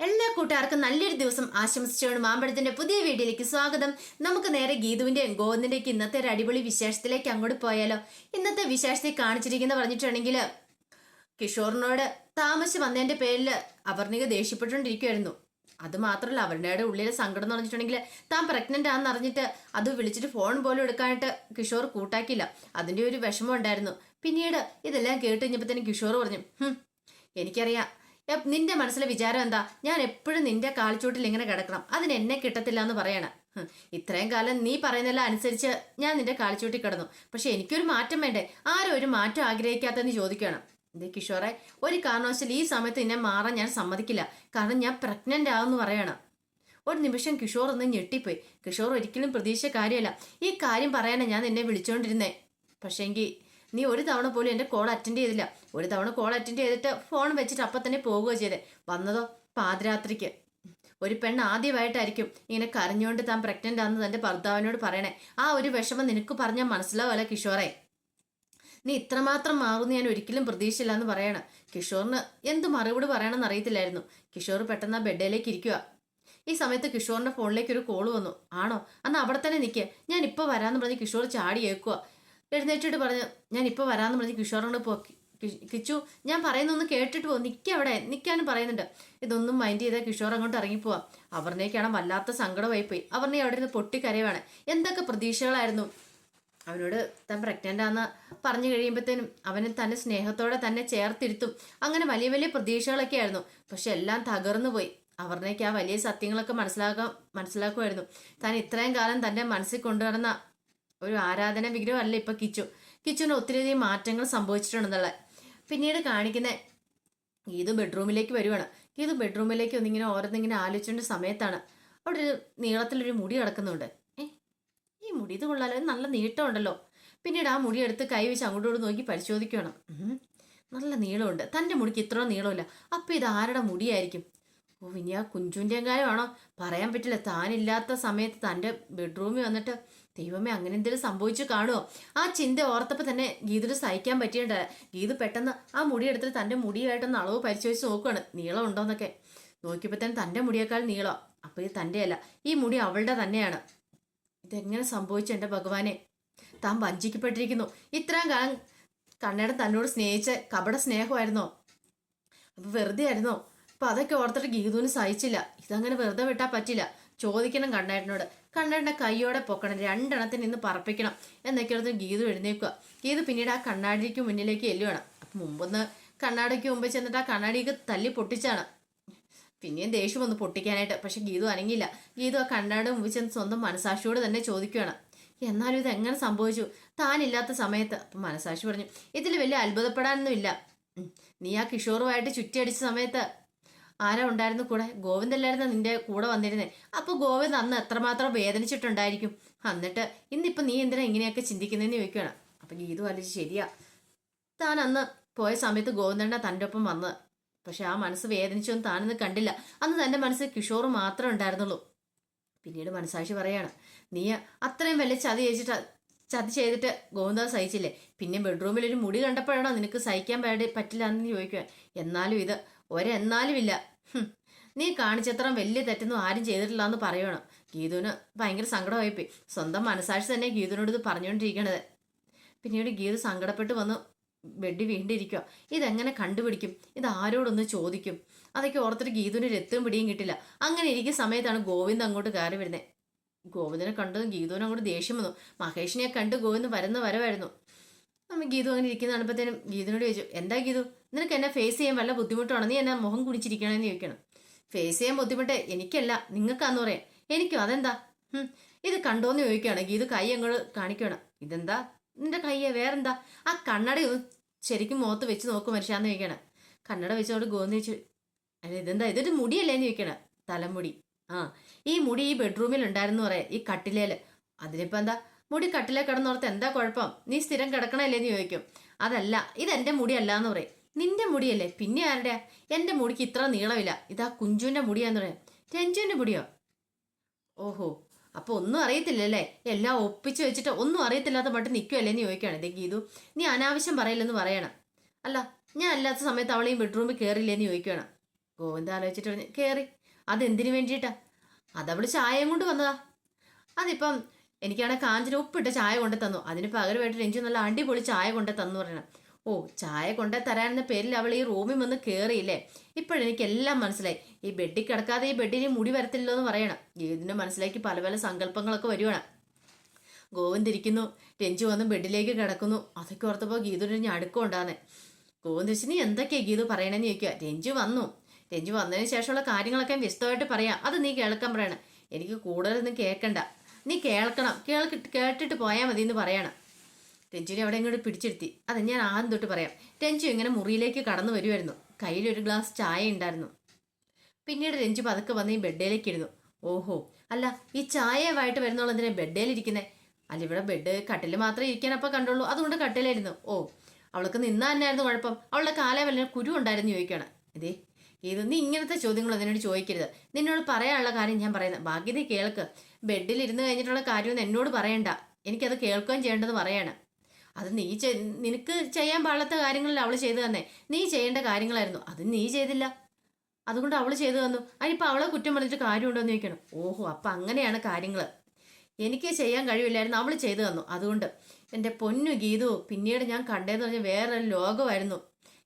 എല്ലാ കൂട്ടുകാർക്കും നല്ലൊരു ദിവസം ആശംസിച്ചുകൊണ്ട് മാമ്പഴത്തിന്റെ പുതിയ വീഡിയോയിലേക്ക് സ്വാഗതം. നമുക്ക് നേരെ ഗീതുവിന്റെയും ഗോവിന്ദിന്റെയൊക്കെ ഇന്നത്തെ ഒരു അടിപൊളി വിശേഷത്തിലേക്ക് അങ്ങോട്ട് പോയാലോ. ഇന്നത്തെ വിശേഷത്തെ കാണിച്ചിരിക്കുന്ന പറഞ്ഞിട്ടുണ്ടെങ്കിൽ കിഷോറിനോട് താമസിച്ച് വന്നതിന്റെ പേരിൽ അപർണിക ദേഷ്യപ്പെട്ടുകൊണ്ടിരിക്കുമായിരുന്നു അത് മാത്രമല്ല അവരുടെ ഉള്ളിലെ സങ്കടം എന്ന് പറഞ്ഞിട്ടുണ്ടെങ്കിൽ താൻ പ്രഗ്നന്റ് ആണെന്ന് അറിഞ്ഞിട്ട് അത് വിളിച്ചിട്ട് ഫോൺ പോലും എടുക്കാനായിട്ട് കിഷോർ കൂട്ടാക്കിയില്ല. അതിന്റെ ഒരു വിഷമം ഉണ്ടായിരുന്നു. പിന്നീട് ഇതെല്ലാം കേട്ട് കഴിഞ്ഞപ്പോഴത്തേനും കിഷോർ പറഞ്ഞു "ഹും, എനിക്കറിയാം. നിന്റെ മനസ്സിലെ വിചാരം എന്താ? ഞാൻ എപ്പോഴും നിന്റെ കാൽച്ചൂട്ടിൽ ഇങ്ങനെ കിടക്കണം. അതിന് എന്നെ കിട്ടത്തില്ല എന്ന് പറയണം. ഇത്രയും കാലം നീ പറയുന്നതെല്ലാം അനുസരിച്ച് ഞാൻ നിന്റെ കാൽച്ചൂട്ടി കിടന്നു. പക്ഷെ എനിക്കൊരു മാറ്റം വേണ്ടേ? ആരും ഒരു മാറ്റം ആഗ്രഹിക്കാത്തെന്ന് ചോദിക്കണം. ദേ കിഷോറെ ഒരു കാരണവശാൽ ഈ സമയത്ത് എന്നെ മാറാൻ ഞാൻ സമ്മതിക്കില്ല. കാരണം ഞാൻ പ്രഗ്നന്റ് ആവെന്ന് പറയണം. ഒരു നിമിഷം കിഷോർ ഒന്ന് ഞെട്ടിപ്പോയി. കിഷോർ ഒരിക്കലും പ്രതീക്ഷ കാര്യമല്ല. ഈ കാര്യം പറയാനാണ് ഞാൻ നിന്നെ വിളിച്ചുകൊണ്ടിരുന്നേ പക്ഷേങ്കിൽ നീ ഒരു തവണ പോലും എന്റെ കോൾ അറ്റൻഡ് ചെയ്തില്ല. ഒരു തവണ കോൾ അറ്റൻഡ് ചെയ്തിട്ട് ഫോൺ വെച്ചിട്ട് അപ്പം തന്നെ പോവുകയോ ചെയ്തേ. വന്നതോ? പാതിരാത്രിക്ക്. ഒരു പെണ്ണ് ആദ്യമായിട്ടായിരിക്കും ഇങ്ങനെ കരഞ്ഞുകൊണ്ട് താൻ പ്രഗ്നന്റ് ആണെന്ന് തന്റെ ഭർത്താവിനോട് പറയണേ. ആ ഒരു വിഷമം നിനക്ക് പറഞ്ഞാൽ മനസ്സിലാവല്ല കിഷോറെ? നീ ഇത്രമാത്രം മാറുമെന്ന് ഞാൻ ഒരിക്കലും പ്രതീക്ഷയില്ല എന്ന് പറയണം. കിഷോറിന് എന്ത് മറുപടി പറയണമെന്ന് അറിയത്തില്ലായിരുന്നു. കിഷോർ പെട്ടെന്ന് ആ ബെഡിലേക്ക് ഇരിക്കുക ഈ സമയത്ത് കിഷോറിന്റെ ഫോണിലേക്ക് ഒരു കോൾ വന്നു. ആണോ? അന്ന് അവിടെ തന്നെ നിൽക്കുക ഞാൻ ഇപ്പോൾ വരാമെന്ന് പറഞ്ഞ് കിഷോർ ചാടി ഏക്കുക എഴുന്നേറ്റിട്ട് പറഞ്ഞു ഞാൻ ഇപ്പോൾ വരാമെന്ന് പറഞ്ഞ് കിഷോറിനോട് പോ കി- കിച്ചു ഞാൻ പറയുന്നൊന്ന് കേട്ടിട്ട് പോകും നിൽക്കുക അവിടെ നിൽക്കാനും പറയുന്നുണ്ട്. ഇതൊന്നും മൈൻഡ് ചെയ്താൽ കിഷോർ അങ്ങോട്ട് ഇറങ്ങിപ്പോവാം അവർണേക്കാണ് വല്ലാത്ത സങ്കടമായി പോയി. അവർണെ അവിടെ നിന്ന് പൊട്ടിക്കരയുവാണ്. എന്തൊക്കെ പ്രതീക്ഷകളായിരുന്നു. അവനോട് താൻ പ്രഗ്നന്റ് ആന്ന് പറഞ്ഞു കഴിയുമ്പോഴത്തേനും അവന് തന്നെ സ്നേഹത്തോടെ തന്നെ ചേർത്തിരുത്തും. അങ്ങനെ വലിയ വലിയ പ്രതീക്ഷകളൊക്കെ ആയിരുന്നു. പക്ഷെ എല്ലാം തകർന്നു പോയി. അവർണയ്ക്ക് ആ വലിയ സത്യങ്ങളൊക്കെ മനസ്സിലാക്കാൻ മനസ്സിലാക്കുമായിരുന്നു താൻ ഇത്രയും കാലം തന്റെ മനസ്സിൽ കൊണ്ടുവരുന്ന ഒരു ആരാധന വിഗ്രഹം വിഗ്രഹമല്ല ഇപ്പൊ കിച്ചു. കിച്ചുവിന് ഒത്തിരിയധികം മാറ്റങ്ങൾ സംഭവിച്ചിട്ടുണ്ടെന്നുള്ള. പിന്നീട് കാണിക്കുന്ന ഗീതു ബെഡ്റൂമിലേക്ക് വരുവാണ്. ഗീതു ബെഡ്റൂമിലേക്ക് ഒന്നിങ്ങനെ ഓരോന്നിങ്ങനെ ആലോചിച്ചുകൊണ്ട് സമയത്താണ്. അവിടെ ഒരു നീളത്തിലൊരു മുടി കിടക്കുന്നുണ്ട്. ഏ ഈ മുടി ഇത് കൊള്ളാലോ? നല്ല നീട്ടമുണ്ടല്ലോ. പിന്നീട് ആ മുടി എടുത്ത് കൈ വെച്ച് അങ്ങോട്ടും ഇങ്ങോട്ടും നോക്കി പരിശോധിക്കണം നല്ല നീളമുണ്ട്. തന്റെ മുടിക്ക് ഇത്ര നീളമില്ല. അപ്പം ഇത് ആരുടെ മുടിയായിരിക്കും? ഓ ഇനി ആ കുഞ്ചുന്റെ കാര്യമാണോ? പറയാൻ പറ്റില്ല. താനില്ലാത്ത സമയത്ത് തന്റെ ബെഡ്റൂമിൽ വന്നിട്ട് ദൈവമേ അങ്ങനെ എന്തെങ്കിലും സംഭവിച്ചു കാണുമോ ആ ചിന്ത ഓർത്തപ്പോൾ തന്നെ ഗീതിന് സഹിക്കാൻ പറ്റിയിട്ട് ഗീതു പെട്ടെന്ന് ആ മുടി എടുത്തിട്ട് തന്റെ മുടിയായിട്ടൊന്ന് അളവ് പരിശോധിച്ച് നോക്കുകയാണ് നീളം ഉണ്ടോയെന്നൊക്കെ നോക്കിയപ്പോൾ തന്നെ തന്റെ മുടിയേക്കാൾ നീളം? അപ്പോൾ ഇത് തന്റെ അല്ല ഈ മുടി അവളുടെ തന്നെയാണ്. ഇതെങ്ങനെ സംഭവിച്ചു എന്റെ ഭഗവാനെ? താൻ വഞ്ചിക്കപ്പെട്ടിരിക്കുന്നു. ഇത്രയും കാലം കണ്ണേടം തന്നോട് സ്നേഹിച്ച കപട സ്നേഹമായിരുന്നോ? അപ്പോൾ വെറുതെ ആയിരുന്നോ അപ്പൊ അതൊക്കെ ഓർത്തിട്ട് ഗീതുവിന് സഹിച്ചില്ല. ഇതങ്ങനെ വെറുതെ വിട്ടാൽ പറ്റില്ല. ചോദിക്കണം കണ്ണേട്ടനോട്. കണ്ണേട്ടനെ കൈയോടെ പൊക്കണം. രണ്ടെണ്ണത്തിന് ഇന്ന് പറപ്പിക്കണം. എന്നൊക്കെ ഗീതു എഴുന്നേക്കുക ഗീതു പിന്നീട് ആ കണ്ണാടിക്ക് മുന്നിലേക്ക് എല്ലുവാണ് അപ്പൊ മുമ്പൊന്ന് കണ്ണാടിക്ക് മുമ്പ് ചെന്നിട്ട് ആ കണ്ണാടിക്ക് തല്ലി പൊട്ടിച്ചാണ്. പിന്നെയും ദേഷ്യം വന്ന് പൊട്ടിക്കാനായിട്ട്. പക്ഷെ ഗീതു അനങ്ങിയില്ല. ഗീതു ആ കണ്ണാട് മുമ്പിൽ ചെന്ന് സ്വന്തം മനസാക്ഷിയോട് തന്നെ ചോദിക്കുകയാണ് എന്നാലും ഇത് എങ്ങനെ സംഭവിച്ചു? താനില്ലാത്ത സമയത്ത്. അപ്പം മനസാക്ഷി പറഞ്ഞു ഇതിൽ വലിയ അത്ഭുതപ്പെടാനൊന്നുമില്ല. നീ ആ കിഷോറുമായിട്ട് ചുറ്റിയടിച്ച സമയത്ത് ആരാ ഉണ്ടായിരുന്നു കൂടെ? ഗോവിന്ദല്ലായിരുന്നു നിന്റെ കൂടെ വന്നിരുന്നത് അപ്പോൾ ഗോവിന്ദ് അന്ന് എത്രമാത്രം വേദനിച്ചിട്ടുണ്ടായിരിക്കും? എന്നിട്ട് ഇന്നിപ്പൊ നീ എന്തിനാ ഇങ്ങനെയൊക്കെ ചിന്തിക്കുന്നതെന്ന് ചോദിക്കുകയാണ് അപ്പം ഗീതു ആലോചിച്ച് ശരിയാ. താൻ അന്ന് പോയ സമയത്ത് ഗോവിന്ദണ്ണ തന്റെ ഒപ്പം വന്നത് പക്ഷെ ആ മനസ്സ് വേദനിച്ചൊന്നും താനൊന്നും കണ്ടില്ല. അന്ന് തന്റെ മനസ്സിൽ കിഷോർ മാത്രമേ ഉണ്ടായിരുന്നുള്ളൂ. പിന്നീട് മനസാക്ഷി പറയാണ് നീ അത്രയും വലിയ ചതി ചെയ്തിട്ട് ചതി ചെയ്തിട്ട് ഗോവിന്ദ സഹിച്ചില്ലേ? പിന്നെ ബെഡ്റൂമിൽ ഒരു മുടി കണ്ടപ്പോഴാണോ നിനക്ക് സഹിക്കാൻ പറ്റില്ല എന്ന് ചോദിക്കുക എന്നാലും ഇത് ഒരെന്നാലും ഇല്ല. നീ കാണിച്ചത്ര വലിയ തെറ്റൊന്നും ആരും ചെയ്തിട്ടില്ല എന്ന് പറയണം. ഗീതുവിന് ഭയങ്കര സങ്കടമായിപ്പോയി. സ്വന്തം മനസാക്ഷി തന്നെ ഗീതുവിനോട് ഇത് പറഞ്ഞുകൊണ്ടിരിക്കണത്. പിന്നീട് ഗീതു സങ്കടപ്പെട്ട് വന്ന് ബെഡ് വീണ്ടിരിക്കുക ഇതെങ്ങനെ കണ്ടുപിടിക്കും? ഇത് ആരോടൊന്ന് ചോദിക്കും? അതൊക്കെ ഓർത്തിട്ട് ഗീതുവിന് രത്തും പിടിയും കിട്ടില്ല. അങ്ങനെ ഇരിക്കുന്ന സമയത്താണ് ഗോവിന്ദ് അങ്ങോട്ട് കയറി വരുന്നത് ഗോവിന്ദനെ കണ്ടതും ഗീതുവിനെ അങ്ങോട്ട് ദേഷ്യം വന്നു. മഹേഷിനെ കണ്ട് ഗോവിന്ദ് വരുന്ന വരവായിരുന്നു. നമ്മ ഗീതു അങ്ങനെ ഇരിക്കുന്ന കാണുമ്പോഴത്തേനും ഗീതുനോട് ചോദിച്ചു എന്താ ഗീതു? നിനക്ക് എന്നെ ഫേസ് ചെയ്യാൻ വല്ല ബുദ്ധിമുട്ടാണോ? നീ എന്നെ മുഖം കുടിച്ചിരിക്കണമെന്ന് ചോദിക്കണം. ഫേസ് ചെയ്യാൻ ബുദ്ധിമുട്ട് എനിക്കല്ല നിങ്ങൾക്കാന്ന് പറയാം. എനിക്കും അതെന്താ? ഇത് കണ്ടോന്ന് ചോദിക്കുകയാണ്. ഗീതു കൈ അങ്ങോട്ട് കാണിക്കുകയാണ്. ഇതെന്താ? നിന്റെ കയ്യെ? വേറെന്താ? ആ കണ്ണട ശരിക്കും മുഖത്ത് വെച്ച് നോക്കും മനുഷ്യാന്ന് ചോദിക്കണം കണ്ണട വെച്ചോട് ഗോന്ന് ചോദിച്ചു അല്ല ഇതെന്താ? ഇതൊരു മുടിയല്ലേ? എന്ന് ചോദിക്കണം തലമുടി. ആ ഈ മുടി ഈ ബെഡ്റൂമിൽ ഉണ്ടായിരുന്നു പറയാം. ഈ കട്ടിലേൽ. അതിനിപ്പോ എന്താ? മുടി കട്ടിലെ കിടന്നോർത്ത് എന്താ കുഴപ്പം? നീ സ്ഥിരം കിടക്കണല്ലേ എന്ന് ചോദിക്കും. അതല്ല ഇതെന്റെ മുടിയല്ല എന്ന് പറയും. നിന്റെ മുടിയല്ലേ? പിന്നെ ആരുടെ? എന്റെ മുടിക്ക് ഇത്ര നീളമില്ല. ഇതാ കുഞ്ചുവിന്റെ മുടിയാന്ന് പറയാം. രഞ്ജുവിന്റെ മുടിയോ? ഓഹോ അപ്പൊ ഒന്നും അറിയത്തില്ലല്ലേ? എല്ലാം ഒപ്പിച്ച് വെച്ചിട്ട് ഒന്നും അറിയത്തില്ലാത്ത മട്ട് നിൽക്കുമല്ലേ എന്ന് ചോദിക്കുകയാണ്. ഇതേ ഗീതു നീ അനാവശ്യം പറയില്ലെന്ന് പറയണം. അല്ല ഞാൻ അല്ലാത്ത സമയത്ത് അവളെയും ബെഡ്റൂമിൽ ബെഡ്റൂമിൽ കയറില്ലേന്ന് ചോദിക്കുകയാണ്. ഗോവിന്ദ ആലോചിച്ചിട്ട് പറഞ്ഞു കയറി അതെന്തിനു വേണ്ടിയിട്ടാ? അതവൾ ചായയും കൊണ്ട് വന്നതാ. അതിപ്പം എനിക്കാണെ കാഞ്ചന ഉപ്പിട്ട ചായ കൊണ്ട് തന്നു. അതിന് പകരമായിട്ട് രഞ്ജു നല്ല അടിപൊളി ചായ കൊണ്ട് തന്നു പറയണം. ഓ ചായ കൊണ്ട് തരാനെന്ന പേരിൽ അവൾ ഈ റൂമിൽ വന്ന് കയറിയില്ലേ ഇപ്പോഴെനിക്ക് എല്ലാം മനസ്സിലായി. ഈ ബെഡിൽ കിടക്കാതെ ഈ ബെഡിന് മുടി വരത്തില്ലോ എന്ന് പറയണം. ഏതിനും മനസ്സിലേക്ക് പല പല സങ്കല്പങ്ങളൊക്കെ വരുവാണ്. ഗോവിന്ദ് ഇരിക്കുന്നു. രഞ്ജു വന്ന് ബെഡിലേക്ക് കിടക്കുന്നു. അതൊക്കെ ഓർത്തപ്പോൾ ഗീതുവിന് ഞാൻ ഉണ്ടാകുന്നേ ഗോവിന്ദ് വെച്ച് നീ എന്തൊക്കെയാ ഗീതു പറയണമെന്ന് ചോദിക്കുക രഞ്ജു വന്നു. രഞ്ജു വന്നതിന് ശേഷമുള്ള കാര്യങ്ങളൊക്കെ വിശദമായിട്ട് പറയാം. അത് നീ കേൾക്കാൻ പറയണം. എനിക്ക് കൂടുതലൊന്നും കേൾക്കണ്ട. നീ കേൾക്കണം. കേൾക്ക് കേട്ടിട്ട് പോയാൽ മതി എന്ന് പറയണം. രഞ്ജുവിനെ അവിടെ ഇങ്ങോട്ട് പിടിച്ചിരുത്തി. അത് ഞാൻ ആദ്യം തൊട്ട് പറയാം. രഞ്ജു ഇങ്ങനെ മുറിയിലേക്ക് കടന്നു വരുമായിരുന്നു കയ്യിലൊരു ഗ്ലാസ് ചായ ഉണ്ടായിരുന്നു. പിന്നീട് രഞ്ജു പതുക്കെ വന്ന് ഈ ബെഡിലേക്ക് ഇരുന്നു. ഓഹോ. അല്ല ഈ ചായയുമായിട്ട് വരുന്നോളൂ എന്തിനാ ബെഡേലിരിക്കുന്നേ അല്ല ഇവിടെ ബെഡ് കട്ടിൽ മാത്രമേ ഇരിക്കാൻ അപ്പം കണ്ടുള്ളൂ. അതുകൊണ്ട് കട്ടിലായിരുന്നു. ഓ അവൾക്ക് നിന്നാ തന്നെയായിരുന്നു കുഴപ്പം? അവളുടെ കാലേ വല്ല കുരു ഉണ്ടായിരുന്നു ചോദിക്കണം. ഇതേ ഇത് നീ ഇങ്ങനത്തെ ചോദ്യങ്ങൾ അതിനോട് ചോദിക്കരുത്? നിന്നോട് പറയാനുള്ള കാര്യം ഞാൻ പറയുന്നത് ബാക്കി നീ കേൾക്ക്. ബെഡിൽ ഇരുന്ന് കഴിഞ്ഞിട്ടുള്ള കാര്യമൊന്നും എന്നോട് പറയണ്ട. എനിക്കത് കേൾക്കുകയും ചെയ്യേണ്ടത് പറയാണ്. അത് നീ നിനക്ക് ചെയ്യാൻ പാടാത്ത കാര്യങ്ങളിൽ അവൾ ചെയ്തു തന്നെ. നീ ചെയ്യേണ്ട കാര്യങ്ങളായിരുന്നു. അത് നീ ചെയ്തില്ല. അതുകൊണ്ട് അവൾ ചെയ്തു തന്നു. അതിനിപ്പോൾ അവളെ കുറ്റം പറഞ്ഞിട്ട് കാര്യമുണ്ടോ ചോദിക്കണം. ഓഹോ അപ്പം അങ്ങനെയാണ് കാര്യങ്ങൾ എനിക്ക് ചെയ്യാൻ കഴിവില്ലായിരുന്നു. അവൾ ചെയ്തു തന്നു. അതുകൊണ്ട് എന്റെ പൊന്നു ഗീതു പിന്നീട് ഞാൻ കണ്ടതെന്ന് പറഞ്ഞാൽ വേറൊരു ലോകമായിരുന്നു.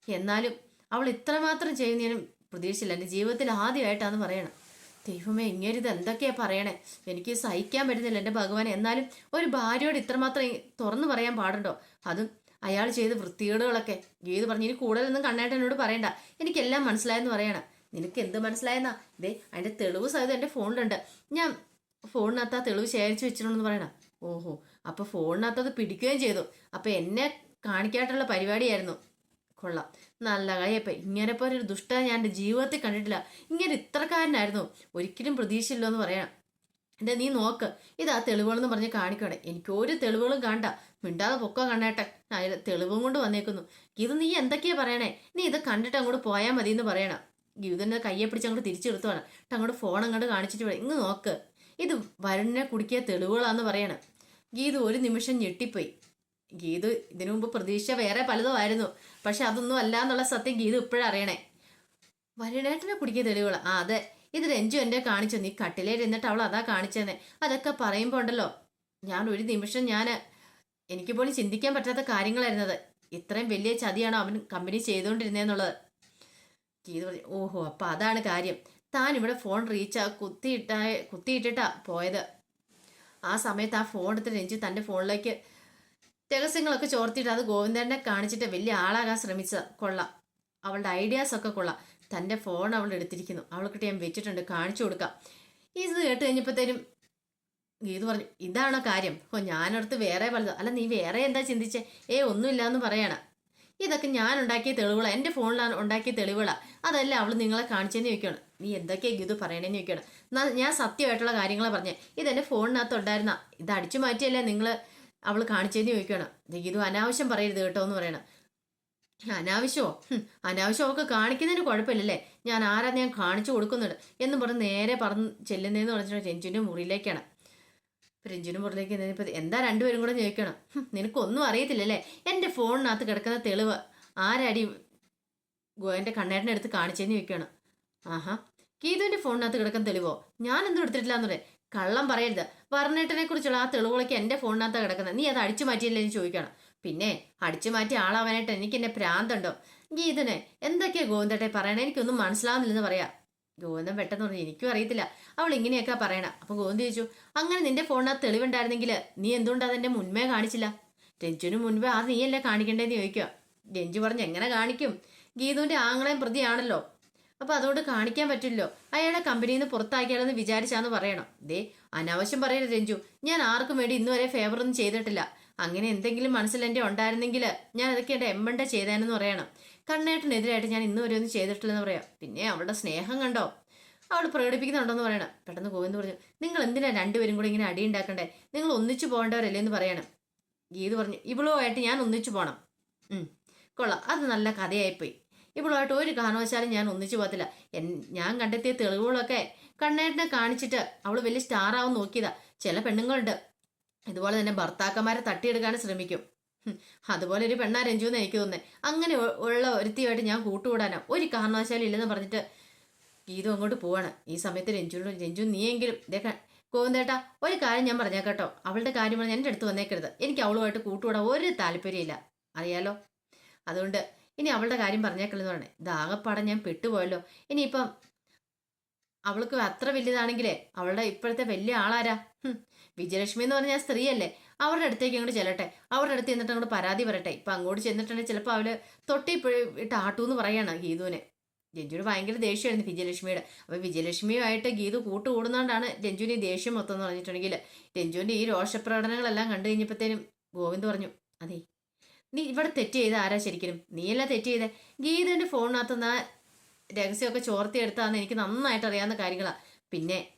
എന്നാലും അവൾ ഇത്രമാത്രം ചെയ്യുന്നതിനും പ്രതീക്ഷയില്ല. എന്റെ ജീവിതത്തിൽ ആദ്യമായിട്ടാണെന്ന് പറയണം. ദൈവമേ ഇങ്ങേരിത് എന്തൊക്കെയാ പറയണേ? എനിക്ക് സഹിക്കാൻ പറ്റുന്നില്ല എന്റെ ഭഗവാൻ എന്നാലും ഒരു ഭാര്യയോട് ഇത്രമാത്രം തുറന്നു പറയാൻ പാടുണ്ടോ? അതും അയാൾ ചെയ്ത വൃത്തികേടുകളൊക്കെ. ഗീത് പറഞ്ഞു ഇനി കൂടുതലൊന്നും കണ്ണേട്ടനോട് പറയണ്ട. എനിക്കെല്ലാം മനസ്സിലായെന്ന് പറയണം. നിനക്ക് എന്ത് മനസ്സിലായെന്നാ? ഇതേ അതിന്റെ തെളിവ് സഹിതം എന്റെ ഫോണിലുണ്ട്. ഞാൻ ഫോണിനകത്ത് ആ തെളിവ് ശേഖരിച്ച് വെച്ചിട്ടുണ്ടെന്ന് പറയണം. ഓഹോ അപ്പോൾ ഫോണിനകത്ത് അത് പിടിക്കുകയും ചെയ്തു. അപ്പോൾ എന്നെ കാണിക്കാട്ടുള്ള പരിപാടിയായിരുന്നു. കൊള്ളാം. നല്ല കയ്യപ്പ ഇങ്ങനെ പോലെ ഒരു ദുഷ്ട ഞാൻ എന്റെ ജീവിതത്തിൽ കണ്ടിട്ടില്ല. ഇങ്ങനെ ഇത്രക്കാരനായിരുന്നു ഒരിക്കലും പ്രതീക്ഷയില്ലോ എന്ന് പറയണം എന്റെ നീ നോക്ക്. ഇതാ തെളിവുകളെന്ന് പറഞ്ഞ് കാണിക്കണേ എനിക്ക് ഒരു തെളിവുകളും കാണണ്ട മിണ്ടാതെ പൊക്കോ കണ്ണേട്ടെ. അതിൽ തെളിവും കൊണ്ട് വന്നേക്കുന്നു. ഇത് നീ എന്തൊക്കെയാ പറയണേ? നീ ഇത് കണ്ടിട്ട് അങ്ങോട്ട് പോയാൽ മതി എന്ന് പറയണം ഗീതന്റെ കയ്യെ പിടിച്ച് അങ്ങോട്ട് തിരിച്ചെടുത്തോണം എന്നിട്ട് അങ്ങോട്ട് ഫോൺ അങ്ങോട്ട് കാണിച്ചിട്ട് പറയും ഇങ്ങ് നോക്ക്. ഇത് വരുണിനെ കുടിക്കിയ തെളിവുകളാന്ന് പറയണം. ഗീതു ഒരു നിമിഷം ഞെട്ടിപ്പോയി. ഗീതു ഇതിനു മുമ്പ് പ്രതീക്ഷ വേറെ പലതും ആയിരുന്നു. പക്ഷെ അതൊന്നും അല്ല എന്നുള്ള സത്യം ഗീതു ഇപ്പോഴും അറിയണേ. വരുണേട്ടനെ കുടിക്കിയ തെളിവുകൾ ആ അതെ. ഇത് രഞ്ജു എന്റെ കാണിച്ചു. നീ കട്ടിലേരിന്നിട്ട് അവൾ അതാ കാണിച്ചതെന്നെ അതൊക്കെ പറയുമ്പോൾ ഉണ്ടല്ലോ ഞാൻ ഒരു നിമിഷം ഞാൻ എനിക്ക് പോലും ചിന്തിക്കാൻ പറ്റാത്ത കാര്യങ്ങളായിരുന്നത്. ഇത്രയും വലിയ ചതിയാണോ അവൻ കമ്പനി ചെയ്തുകൊണ്ടിരുന്നതെന്നുള്ളത് ഗീതു പറഞ്ഞു ഓഹോ അപ്പം അതാണ് കാര്യം. താൻ ഇവിടെ ഫോൺ റീച്ച് കുത്തിയിട്ടാ കുത്തിയിട്ടിട്ടാ പോയത്. ആ സമയത്ത് ആ ഫോൺ എടുത്ത് രഞ്ജു തന്റെ ഫോണിലേക്ക് രഹസ്യങ്ങളൊക്കെ ചോർത്തിയിട്ട് അത് ഗോവിന്ദനെ കാണിച്ചിട്ട് വലിയ ആളാകാൻ ശ്രമിച്ച കൊള്ളാം. അവളുടെ ഐഡിയാസ് ഒക്കെ കൊള്ളാം. തന്റെ ഫോൺ അവൾ എടുത്തിരിക്കുന്നു. അവൾക്കിട്ട് ഞാൻ വെച്ചിട്ടുണ്ട്. കാണിച്ചു കൊടുക്കാം. ഈ ഇത് കേട്ട് കഴിഞ്ഞപ്പോഴത്തേനും ഗീത് പറഞ്ഞു ഇതാണോ കാര്യം? ഓ ഞാനടുത്ത് വേറെ പലത് അല്ല നീ വേറെ എന്താ ചിന്തിച്ചേ? ഏ ഒന്നുമില്ല എന്ന് പറയണ. ഇതൊക്കെ ഞാൻ ഉണ്ടാക്കിയ തെളിവുകള. എന്റെ ഫോണിലാണ് ഉണ്ടാക്കിയ തെളിവുകള. അതല്ല അവൾ നിങ്ങളെ കാണിച്ചെന്ന് ചോദിക്കണം നീ എന്തൊക്കെയാ ഗീതു പറയണേന്ന് ചോദിക്കണം ഞാൻ സത്യമായിട്ടുള്ള കാര്യങ്ങളെ പറഞ്ഞേ. ഇതെന്റെ ഫോണിനകത്ത് ഉണ്ടായിരുന്ന. ഇത് അടിച്ചു മാറ്റിയല്ലേ നിങ്ങൾ അവൾ കാണിച്ചതിന് ചോദിക്കണം ഗീതു അനാവശ്യം പറയരുത് കേട്ടോ എന്ന് പറയണം. അനാവശ്യമോ? അനാവശ്യം അവൾക്ക് കാണിക്കുന്നതിന് കുഴപ്പമില്ലല്ലേ? ഞാൻ ആരാ ഞാൻ കാണിച്ചു കൊടുക്കുന്നുണ്ട് എന്ന് പറഞ്ഞ് നേരെ പറഞ്ഞ് ചെല്ലുന്നതെന്ന് പറഞ്ഞിട്ട് രഞ്ജുവിന്റെ മുറിയിലേക്കാണ്. രഞ്ജുവിന്റെ മുറിയിലേക്ക് ഇപ്പം എന്താ രണ്ടുപേരും കൂടെ ചോദിക്കണം നിനക്കൊന്നും അറിയത്തില്ലല്ലേ? എന്റെ ഫോണിനകത്ത് കിടക്കുന്ന തെളിവ് ആരാടി എന്റെ എടുത്ത് കാണിച്ചെന്ന് ചോദിക്കണം ആഹാ ഗീതുവിന്റെ ഫോണിനകത്ത് കിടക്കുന്ന തെളിവോ? ഞാൻ എടുത്തിട്ടില്ല എന്ന് കള്ളം പറയരുത്. വർണേട്ടനെ കുറിച്ചുള്ള ആ തെളിവുകളൊക്കെ എന്റെ ഫോണിനകത്ത് കിടക്കുന്നത്. നീ അത് അടിച്ചു മാറ്റിയില്ലെന്ന് ചോദിക്കണം. പിന്നെ അടിച്ചു മാറ്റി ആളാവാനായിട്ട് എനിക്ക് എന്നെ പ്രാന്തുണ്ടോ? ഗീതനെ എന്തൊക്കെയാ ഗോവിന്ദട്ടെ പറയണേ? എനിക്കൊന്നും മനസ്സിലാവുന്നില്ലെന്ന് പറയാ. ഗോവിന്ദൻ പെട്ടെന്ന് പറഞ്ഞു എനിക്കും അറിയത്തില്ല. അവൾ ഇങ്ങനെയൊക്കെ പറയണം. അപ്പോൾ ഗോവിന്ദ് ചോദിച്ചു അങ്ങനെ നിന്റെ ഫോണിനകത്ത് തെളിവുണ്ടായിരുന്നെങ്കിൽ നീ എന്തുകൊണ്ട് അതെന്റെ മുൻപേ കാണിച്ചില്ല? രഞ്ജുവിന് മുൻപേ അത് നീയല്ലേ കാണിക്കണ്ടേന്ന് ചോദിക്കുക? രഞ്ജു പറഞ്ഞു എങ്ങനെ കാണിക്കും? ഗീതുവിന്റെ ആങ്ങളെയും പ്രതിയാണല്ലോ. അപ്പൊ അതുകൊണ്ട് കാണിക്കാൻ പറ്റില്ലോ അയാളെ കമ്പനിയിൽ നിന്ന് പുറത്താക്കിയാലെന്ന് വിചാരിച്ചാന്ന് പറയണം. ദേ അനാവശ്യം പറയരുത് രഞ്ജു. ഞാൻ ആർക്കും വേണ്ടി ഇന്നുവരെ ഫേവർ ഒന്നും ചെയ്തിട്ടില്ല. അങ്ങനെ എന്തെങ്കിലും മനസ്സിൽ എന്റെ ഉണ്ടായിരുന്നെങ്കിൽ ഞാൻ അതൊക്കെ എന്റെ എമ്മണ്ട ചെയ്തേനെന്ന് പറയണം. കണ്ണേട്ടനെതിരായിട്ട് ഞാൻ ഇന്നുവരെ ഒന്നും ചെയ്തിട്ടില്ലെന്ന് പറയാം. പിന്നെ അവളുടെ സ്നേഹം കണ്ടോ? അവൾ പ്രകടിപ്പിക്കുന്നുണ്ടോന്ന് പറയണം. പെട്ടെന്ന് ഗോവിന്ദ് പറഞ്ഞു നിങ്ങൾ എന്തിനാ രണ്ടുപേരും കൂടി ഇങ്ങനെ അടി ഉണ്ടാക്കണ്ടേ നിങ്ങൾ ഒന്നിച്ചു പോകേണ്ടവരല്ലേ എന്ന് പറയണം. ഗീത് പറഞ്ഞു ഇവളുമായിട്ട് ഞാൻ ഒന്നിച്ചു പോകണം കൊള്ളാം. അത് നല്ല കഥയായിപ്പോയി. ഇവളുമായിട്ട് ഒരു കാരണവശാലും ഞാൻ ഒന്നിച്ചു പോകത്തില്ല. ഞാൻ കണ്ടെത്തിയ തെളിവുകളൊക്കെ കണ്ണേട്ടനെ കാണിച്ചിട്ട് അവൾ വലിയ സ്റ്റാർ ആവും നോക്കിയതാ. ചില പെണ്ണുങ്ങളുണ്ട്. ഇതുപോലെ തന്നെ ഭർത്താക്കന്മാരെ തട്ടിയെടുക്കാൻ ശ്രമിക്കും. അതുപോലെ ഒരു പെണ്ണാ രഞ്ജു എന്ന് എനിക്ക് തോന്നുന്നത് അങ്ങനെ ഉള്ള ഒരുത്തിയുമായിട്ട് ഞാൻ കൂട്ടുകൂടാനോ? ഒരു കാരണവശാലും ഇല്ലെന്ന് പറഞ്ഞിട്ട് ഗീതു അങ്ങോട്ട് പോവാണ്. ഈ സമയത്ത് രഞ്ജു രഞ്ജു നീയെങ്കിലും ഇതേ ഗോവിന്ദേട്ടാ ഒരു കാര്യം ഞാൻ പറഞ്ഞേക്കട്ടോ. അവളുടെ കാര്യമാണ് എന്റെ അടുത്ത് വന്നേക്കരുത്. എനിക്ക് അവളുമായിട്ട് കൂട്ടുകൂടാൻ ഒരു താല്പര്യമില്ല. അറിയാലോ? അതുകൊണ്ട് ഇനി അവളുടെ കാര്യം പറഞ്ഞേക്കല്ലെന്ന് പറഞ്ഞേ ദാഹപ്പാടെ ഞാൻ പെട്ടുപോയല്ലോ. ഇനിയിപ്പം അവൾക്ക് അത്ര വലിയതാണെങ്കിലേ അവളുടെ ഇപ്പോഴത്തെ വലിയ ആളാരാ? വിജയലക്ഷ്മി എന്ന് പറഞ്ഞാൽ സ്ത്രീയല്ലേ? അവരുടെ അടുത്തേക്ക് അങ്ങോട്ട് ചെല്ലട്ടെ. അവരുടെ അടുത്ത് ചെന്നിട്ട് അങ്ങോട്ട് പരാതി പറയട്ടെ. ഇപ്പം അങ്ങോട്ട് ചെന്നിട്ടുണ്ടെങ്കിൽ ചിലപ്പോൾ അവൾ തൊട്ടി ഇട്ട് ആട്ടു എന്ന് പറയാണ് ഗീതുവിനെ. രഞ്ജുവിന് ഭയങ്കര ദേഷ്യമായിരുന്നു വിജയലക്ഷ്മിയുടെ. അപ്പോൾ വിജയലക്ഷ്മിയുമായിട്ട് ഗീതു കൂട്ടുകൂടുന്നതുകൊണ്ടാണ് രഞ്ജുവിന് ഈ ദേഷ്യം മൊത്തം എന്ന് പറഞ്ഞിട്ടുണ്ടെങ്കിൽ. രഞ്ജുവിന്റെ ഈ രോഷപ്രകടനങ്ങളെല്ലാം കണ്ടു കഴിഞ്ഞപ്പോഴത്തേനും ഗോവിന്ദ് പറഞ്ഞു അതെ നീ ഇവിടെ തെറ്റ് ചെയ്ത ആരാ ശരിക്കും? നീയല്ല തെറ്റ് ചെയ്തേ? ഗീതന്റെ ഫോണിനകത്തുനിന്ന് രഹസ്യമൊക്കെ ചോർത്തിയെടുത്താന്ന് എനിക്ക് നന്നായിട്ട് അറിയാവുന്ന കാര്യങ്ങളാ. പിന്നെ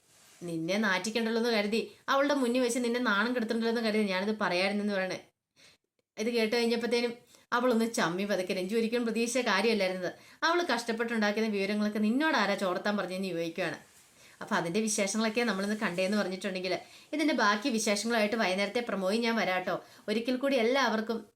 നിന്നെ നാറ്റിക്കണ്ടല്ലോ എന്ന് കരുതി അവളുടെ മുന്നിൽ വെച്ച് നിന്നെ നാണം കെടുത്തണ്ടല്ലോ എന്ന് കരുതി ഞാനിത് പറയായിരുന്നെന്ന് പറയണേ. ഇത് കേട്ട് കഴിഞ്ഞപ്പോഴത്തേനും അവളൊന്ന് ചമ്മി പതുക്കെ. രഞ്ജു ഒരിക്കലും പ്രതീക്ഷിച്ച കാര്യമല്ലായിരുന്നത്. അവൾ കഷ്ടപ്പെട്ടുണ്ടാക്കുന്ന വിവരങ്ങളൊക്കെ നിന്നോട് ആരാ ചോർത്താൻ പറഞ്ഞെന്ന് ചോദിക്കുകയാണ് അപ്പൊ അതിന്റെ വിശേഷങ്ങളൊക്കെ നമ്മളിന്ന് കണ്ടേന്ന് പറഞ്ഞിട്ടുണ്ടെങ്കിൽ ഇതിന്റെ ബാക്കി വിശേഷങ്ങളായിട്ട് വൈകുന്നേരത്തെ പ്രമോയും ഞാൻ വരാട്ടോ. ഒരിക്കൽ കൂടി എല്ലാവർക്കും